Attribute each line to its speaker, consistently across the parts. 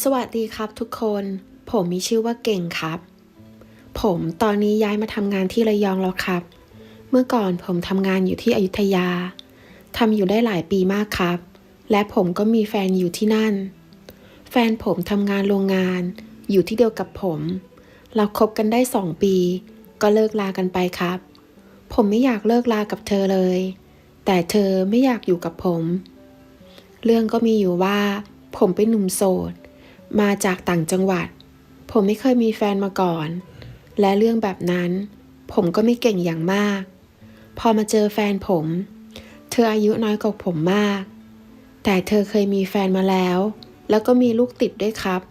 Speaker 1: สวัสดีครับทุกคน ผมมีชื่อว่าเก่งครับ ผมตอนนี้ย้ายมาทำงานที่ระยองแล้วครับ เมื่อก่อนผมทำงานอยู่ที่อยุธยาทำอยู่ได้หลายปีมากครับ และผมก็มีแฟนอยู่ที่นั่น แฟนผมทำงานโรงงาน อยู่ที่เดียวกับผม เราคบกันได้สองปี ก็เลิกลากันไปครับ ผมไม่อยากเลิกลากับเธอเลย แต่เธอไม่อยากอยู่กับผม เรื่องก็มีอยู่ว่า ผมเป็นหนุ่มโสด มาจากต่างจังหวัด ผมไม่เคยมีแฟนมาก่อน และเรื่องแบบนั้น ผมก็ไม่เก่งอย่างมาก พอมาเจอแฟนผม เธออายุน้อยกว่าผมมาก แต่เธอเคยมีแฟนมาแล้ว แล้วก็มีลูกติดด้วยครับ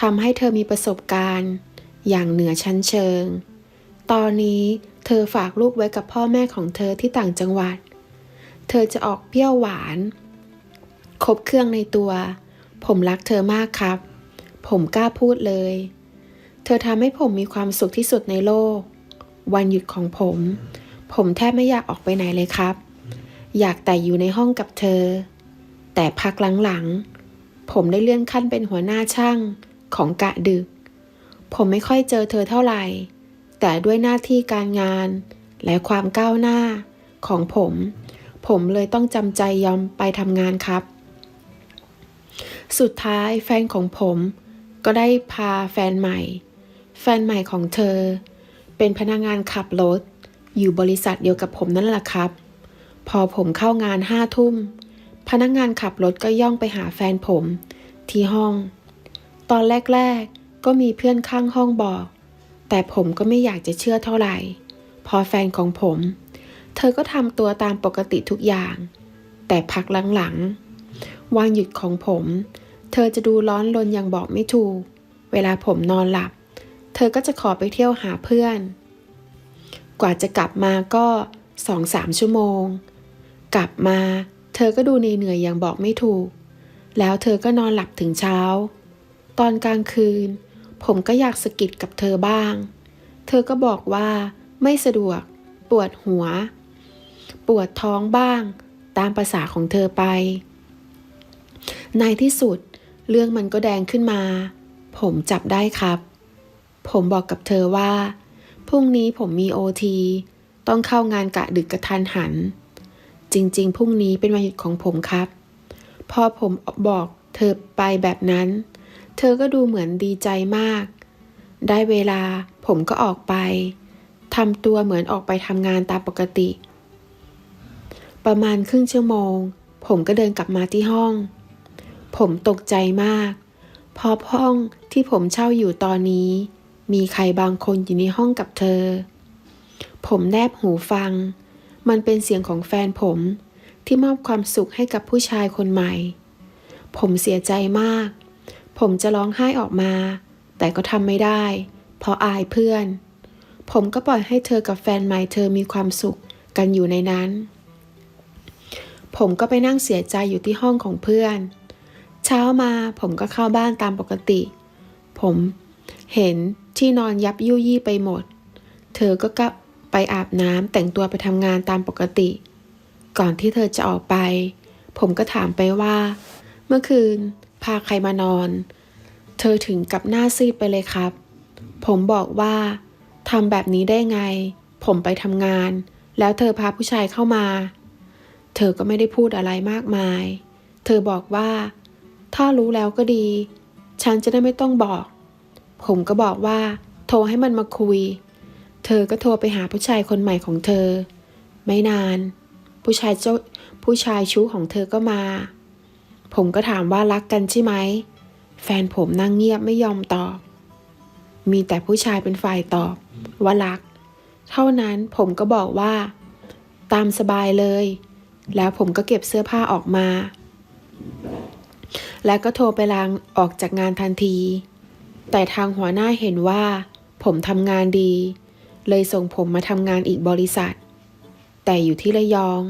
Speaker 1: ทำให้เธอมีประสบการณ์ อย่างเหนือชั้นเชิง ตอนนี้เธอฝากลูกไว้กับพ่อแม่ของเธอที่ต่างจังหวัด เธอจะออกเปรี้ยวหวานครบเครื่องในตัว ผมรักเธอมากครับ ผมกล้าพูดเลย เธอทำให้ผมมีความสุขที่สุดในโลก วันหยุดของผม ผมแทบไม่อยากออกไปไหนเลยครับ อยากแต่อยู่ในห้องกับเธอ แต่พักหลังๆ ผมได้เลื่อนขั้นเป็นหัวหน้าช่างของกะดึก ผมไม่ค่อยเจอเธอเท่าไหร่ แต่ด้วยหน้าที่การงาน และความก้าวหน้าของผม ผมเลยต้องจำใจยอมไปทำงานครับสุดท้ายแฟนของผม ก็ได้พาแฟนใหม่ แฟนใหม่ของเธอ เป็นพนักงานขับรถ อยู่บริษัทเดียวกับผมนั่นแหละครับ พอผมเข้างานห้าทุ่ม พนักงานขับรถก็ย่องไปหาแฟนผม ที่ห้อง ตอนแรก ๆ ก็มีเพื่อนข้างห้องบอก แต่ผมก็ไม่อยากจะเชื่อเท่าไหร่ พอแฟนของผม เธอก็ทำตัวตามปกติทุกอย่าง แต่พักหลังๆ วันหยุดของผม เธอจะดูร้อนรนอย่างบอกไม่ถูก เวลาผมนอนหลับ เธอก็จะขอไปเที่ยวหาเพื่อน กว่าจะกลับมาก็สองสามชั่วโมง กลับมา เธอก็ดูเหนื่อยอย่างบอกไม่ถูก แล้วเธอก็นอนหลับถึงเช้า ตอนกลางคืน ผมก็อยากสะกิดกับเธอบ้าง เธอก็บอกว่าไม่สะดวก ปวดหัว ปวดท้องบ้าง ตามภาษาของเธอไป ในที่สุด เรื่องมันก็แดงขึ้นมา ผมจับได้ครับ ผมบอกกับเธอว่า พรุ่งนี้ผมมีโอทีต้องเข้างานกะดึกกระทันหัน จริงๆพรุ่งนี้เป็นวันหยุดของผมครับ พอผมบอกเธอไปแบบนั้น เธอก็ดูเหมือนดีใจมาก ได้เวลาผมก็ออกไปทำตัวเหมือนออกไปทำงานตามปกติ ประมาณครึ่งชั่วโมง ผมก็เดินกลับมาที่ห้อง ผมตกใจมาก เพราะห้องที่ผมเช่าอยู่ตอนนี้ มีใครบางคนอยู่ในห้องกับเธอ ผมแนบหูฟัง มันเป็นเสียงของแฟนผมที่มอบความสุขให้กับผู้ชายคนใหม่ ผมเสียใจมาก ผมจะร้องไห้ออกมา แต่ก็ทำไม่ได้ เพราะอายเพื่อน ผมก็ปล่อยให้เธอกับแฟนใหม่เธอมีความสุขกันอยู่ในนั้น ผมก็ไปนั่งเสียใจอยู่ที่ห้องของเพื่อน ช้ามาผมก็เข้าบ้านตามปกติ ผมเห็นที่นอนยับยุยี่ไปหมด เธอก็กลับไปอาบน้ำแต่งตัวไปทำงานตามปกติ ก่อนที่เธอจะออกไป ผมก็ถามไปว่า เมื่อคืน พาใครมานอน เธอถึงกับหน้าซีดไปเลยครับ ผมบอกว่าทำแบบนี้ได้ไง ผมไปทำงาน แล้วเธอพาผู้ชายเข้ามา เธอก็ไม่ได้พูดอะไรมากมาย เธอบอกว่า ถ้ารู้แล้วก็ดี ฉันจะได้ไม่ต้องบอก ผมก็บอกว่า โทรให้มันมาคุย เธอก็โทรไปหาผู้ชายคนใหม่ของเธอ ไม่นาน ผู้ชายเจ้าผู้ชายชู้ของเธอก็มา ผมก็ถามว่ารักกันใช่ไหม แฟนผมนั่งเงียบไม่ยอมตอบ มีแต่ผู้ชายเป็นฝ่ายตอบว่ารัก เท่านั้นผมก็บอกว่า ตามสบายเลย แล้วผมก็เก็บเสื้อผ้าออกมา แล้วก็โทรไปลางออกจากงานทันที แต่ทางหัวหน้าเห็นว่า ผมทำงานดี เลยส่งผมมาทำงานอีกบริษัท แต่อยู่ที่ระยอง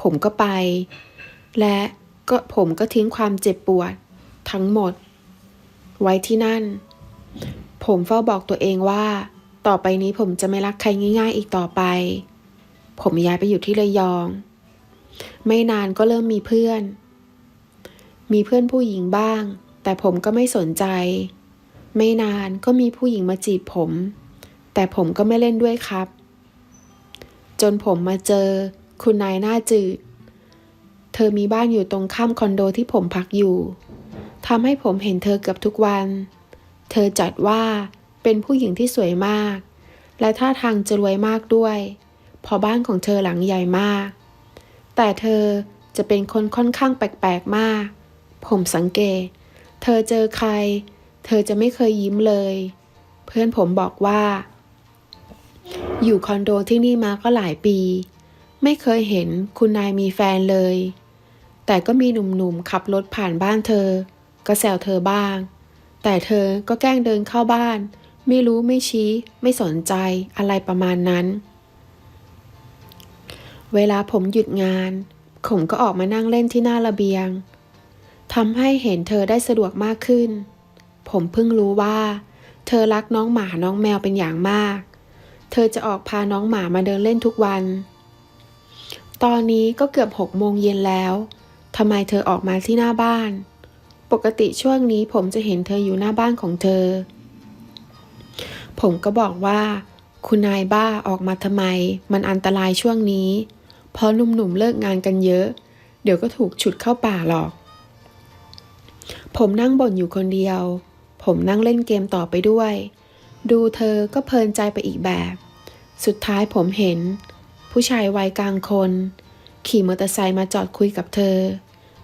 Speaker 1: ผมก็ไป และก็ผมก็ทิ้งความเจ็บปวด ทั้งหมด ไว้ที่นั่น ผมเฝ้าบอกตัวเองว่า ต่อไปนี้ผมจะไม่รักใครง่าย ๆ อีกต่อไป ผมย้ายไปอยู่ที่ระยอง ไม่นานก็เริ่มมีเพื่อน มีเพื่อนผู้หญิงบ้าง แต่ผมก็ไม่สนใจ ไม่นานก็มีผู้หญิงมาจีบผม แต่ผมก็ไม่เล่นด้วยครับ จนผมมาเจอ คุณนายหน้าจืด เธอมีบ้านอยู่ตรงข้ามคอนโดที่ผมพักอยู่ทำให้ผมเห็นเธอเกือบทุกวัน เธอจัดว่าเป็นผู้หญิงที่สวยมาก และท่าทางจะรวยมากด้วยเพราะบ้านของเธอหลังใหญ่มาก แต่เธอจะเป็นคนค่อนข้างแปลกๆมาก ผมสังเกต เธอเจอใคร เธอจะไม่เคยยิ้มเลย เพื่อนผมบอกว่า อยู่คอนโดที่นี่มาก็หลายปี ไม่เคยเห็นคุณนายมีแฟนเลย แต่ก็มีหนุ่มๆขับรถผ่านบ้านเธอ ก็แซวเธอบ้าง แต่เธอก็แกล้งเดินเข้าบ้าน ไม่รู้ไม่ชี้ ไม่สนใจอะไรประมาณนั้น เวลาผมหยุดงานผมก็ออกมานั่งเล่นที่หน้าระเบียง ทำให้เห็นเธอได้สะดวกมากขึ้น ผมเพิ่งรู้ว่า เธอรักน้องหมาน้องแมวเป็นอย่างมาก เธอจะออกพาน้องหมามาเดินเล่นทุกวัน ตอนนี้ก็เกือบหกโมงเย็นแล้วทำไมเธอออกมาที่หน้าบ้าน ปกติช่วงนี้ผมจะเห็นเธออยู่หน้าบ้านของเธอ ผมก็บอกว่า คุณนายบ้าออกมาทำไม มันอันตรายช่วงนี้ เพราะหนุ่มๆเลิกงานกันเยอะ เดี๋ยวก็ถูกฉุดเข้าป่าหรอก ผมนั่งบ่นอยู่คนเดียว ผมนั่งเล่นเกมต่อไปด้วย ดูเธอก็เพลินใจไปอีกแบบ สุดท้ายผมเห็น ผู้ชายวัยกลางคน ขี่มอเตอร์ไซค์มาจอดคุยกับเธอ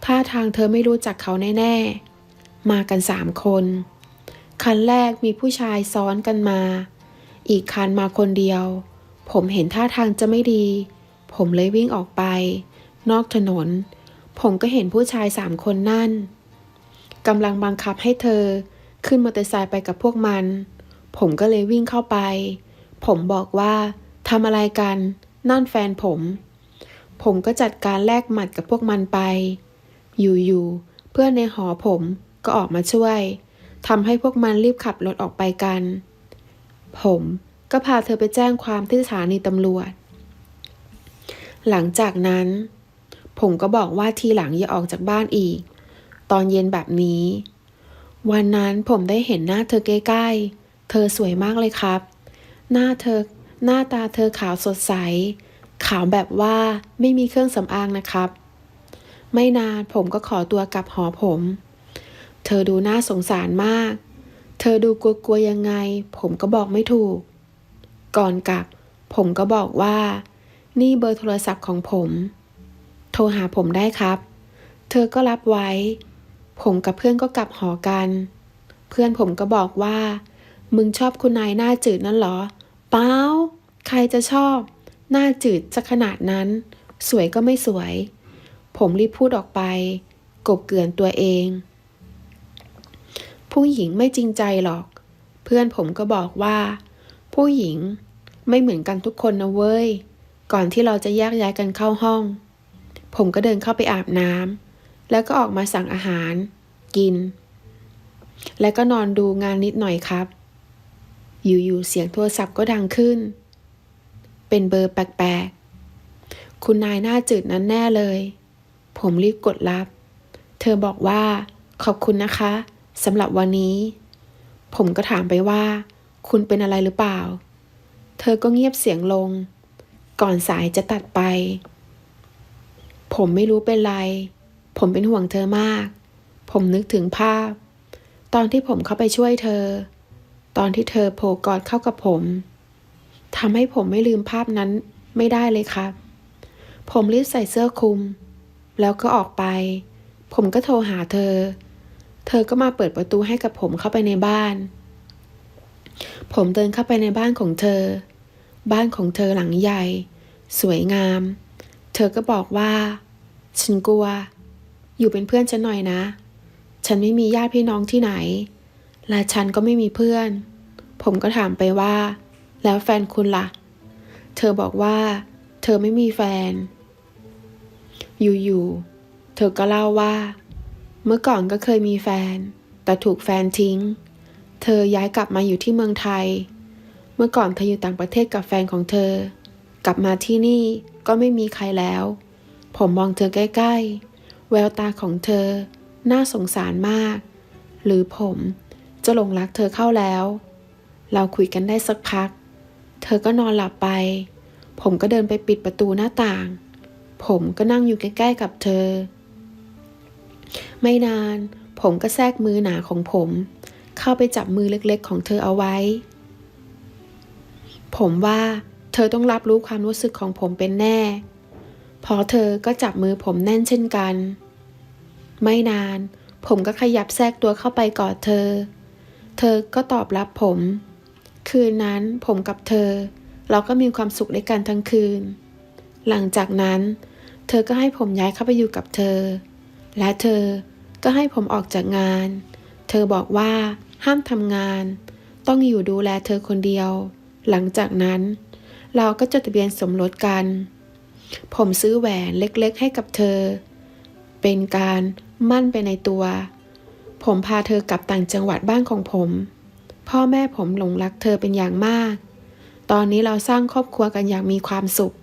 Speaker 1: ท่าทางเธอไม่รู้จักเขาแน่ ๆ มากันสามคน คันแรกมีผู้ชายซ้อนกันมา อีกคันมาคนเดียว ผมเห็นท่าทางจะไม่ดี ผมเลยวิ่งออกไป นอกถนน ผมก็เห็นผู้ชายสามคนนั่น กำลังบังคับให้เธอ ขึ้นมอเตอร์ไซค์ไปกับพวกมัน ผมก็เลยวิ่งเข้าไป ผมบอกว่าทำอะไรกัน นั่นแฟนผม ผมก็จัดการแลกหมัดกับพวกมันไป อยู่ๆ เพื่อนในหอผมก็ออกมาช่วยทำให้พวกมันรีบขับรถออกไปกัน ผมก็พาเธอไปแจ้งความที่สถานีตำรวจ หลังจากนั้น ผมก็บอกว่าทีหลังอย่าออกจากบ้านอีก ตอนเย็นแบบนี้ วันนั้นผมได้เห็นหน้าเธอใกล้ๆ เธอสวยมากเลยครับ หน้าเธอ หน้าตาเธอขาวสดใส ขาวแบบว่าไม่มีเครื่องสำอางนะครับ ไม่นานผมก็ขอตัวกลับหอผม เธอดูน่าสงสารมาก เธอดูกลัวๆยังไง ผมก็บอกไม่ถูก ก่อนกลับ ผมก็บอกว่า นี่เบอร์โทรศัพท์ของผม โทรหาผมได้ครับ เธอก็รับไว้ ผมกับเพื่อนก็กลับหอกัน เพื่อนผมก็บอกว่า มึงชอบคุณนายหน้าจืดนั่นเหรอ เปล่า ใครจะชอบ หน้าจืดจะขนาดนั้น สวยก็ไม่สวย ผมรีบพูดออกไป กบเกลื่อนตัวเอง ผู้หญิงไม่จริงใจหรอก เพื่อนผมก็บอกว่า ผู้หญิงไม่เหมือนกันทุกคนนะเว้ย ก่อนที่เราจะแยกย้ายกันเข้าห้อง ผมก็เดินเข้าไปอาบน้ำ แล้วก็ออกมาสั่งอาหาร กิน แล้วก็นอนดูงานนิดหน่อยครับ อยู่ๆเสียงโทรศัพท์ก็ดังขึ้น เป็นเบอร์แปลกๆ คุณนายหน้าจืดนั้นแน่เลย ผมรีบกดรับ เธอบอกว่า ขอบคุณนะคะสำหรับวันนี้ ผมก็ถามไปว่า คุณเป็นอะไรหรือเปล่า เธอก็เงียบเสียงลง ก่อนสายจะตัดไป ผมไม่รู้เป็นไร ผมเป็นห่วงเธอมาก ผมนึกถึงภาพ ตอนที่ผมเข้าไปช่วยเธอ ตอนที่เธอโผล่กอดเข้ากับผมทำให้ผมไม่ลืมภาพนั้นไม่ได้เลยครับ ผมรีบใส่เสื้อคลุม แล้วก็ออกไป ผมก็โทรหาเธอ เธอก็มาเปิดประตูให้กับผมเข้าไปในบ้าน ผมเดินเข้าไปในบ้านของเธอ บ้านของเธอหลังใหญ่ สวยงาม เธอก็บอกว่า ฉันกลัว อยู่เป็นเพื่อนฉันหน่อยนะ ฉันไม่มีญาติพี่น้องที่ไหน และฉันก็ไม่มีเพื่อน ผมก็ถามไปว่า แล้วแฟนคุณละ่ะ เธอบอกว่า เธอไม่มีแฟน อยู่ๆ เธอก็เล่าว่า เมื่อก่อนก็เคยมีแฟน แต่ถูกแฟนทิ้ง เธอย้ายกลับมาอยู่ที่เมืองไทย เมื่อก่อนเธออยู่ต่างประเทศกับแฟนของเธอ กลับมาที่นี่ก็ไม่มีใครแล้ว ผมมองเธอใกล้ ๆ แววตาของเธอ น่าสงสารมาก หรือผมจะหลงรักเธอเข้าแล้ว เราคุยกันได้สักพัก เธอก็นอนหลับไป ผมก็เดินไปปิดประตูหน้าต่าง ผมก็นั่งอยู่ใกล้ๆกับเธอ ไม่นานผมก็แทรกมือหนาของผม เข้าไปจับมือเล็กๆ ของเธอเอาไว้ ผมว่าเธอต้องรับรู้ความรู้สึกของผมเป็นแน่ พราะเธอก็จับมือผมแน่นเช่นกัน ไม่นาน ผมก็ขยับแทรกตัวเข้าไปกอดเธอ เธอก็ตอบรับผม คืนนั้นผมกับเธอ เราก็มีความสุขด้วยกันทั้งคืน หลังจากนั้น เธอก็ให้ผมย้ายเข้าไปอยู่กับเธอ และเธอก็ให้ผมออกจากงาน เธอบอกว่าห้ามทำงาน ต้องอยู่ดูแลเธอคนเดียว หลังจากนั้น เราก็จดทะเบียนสมรสกัน ผมซื้อแหวนเล็กๆให้กับเธอ เป็นการมั่นไปในตัว ผมพาเธอกลับต่างจังหวัดบ้านของผม พ่อแม่ผมหลงรักเธอเป็นอย่างมาก ตอนนี้เราสร้างครอบครัวกันอย่างมีความสุข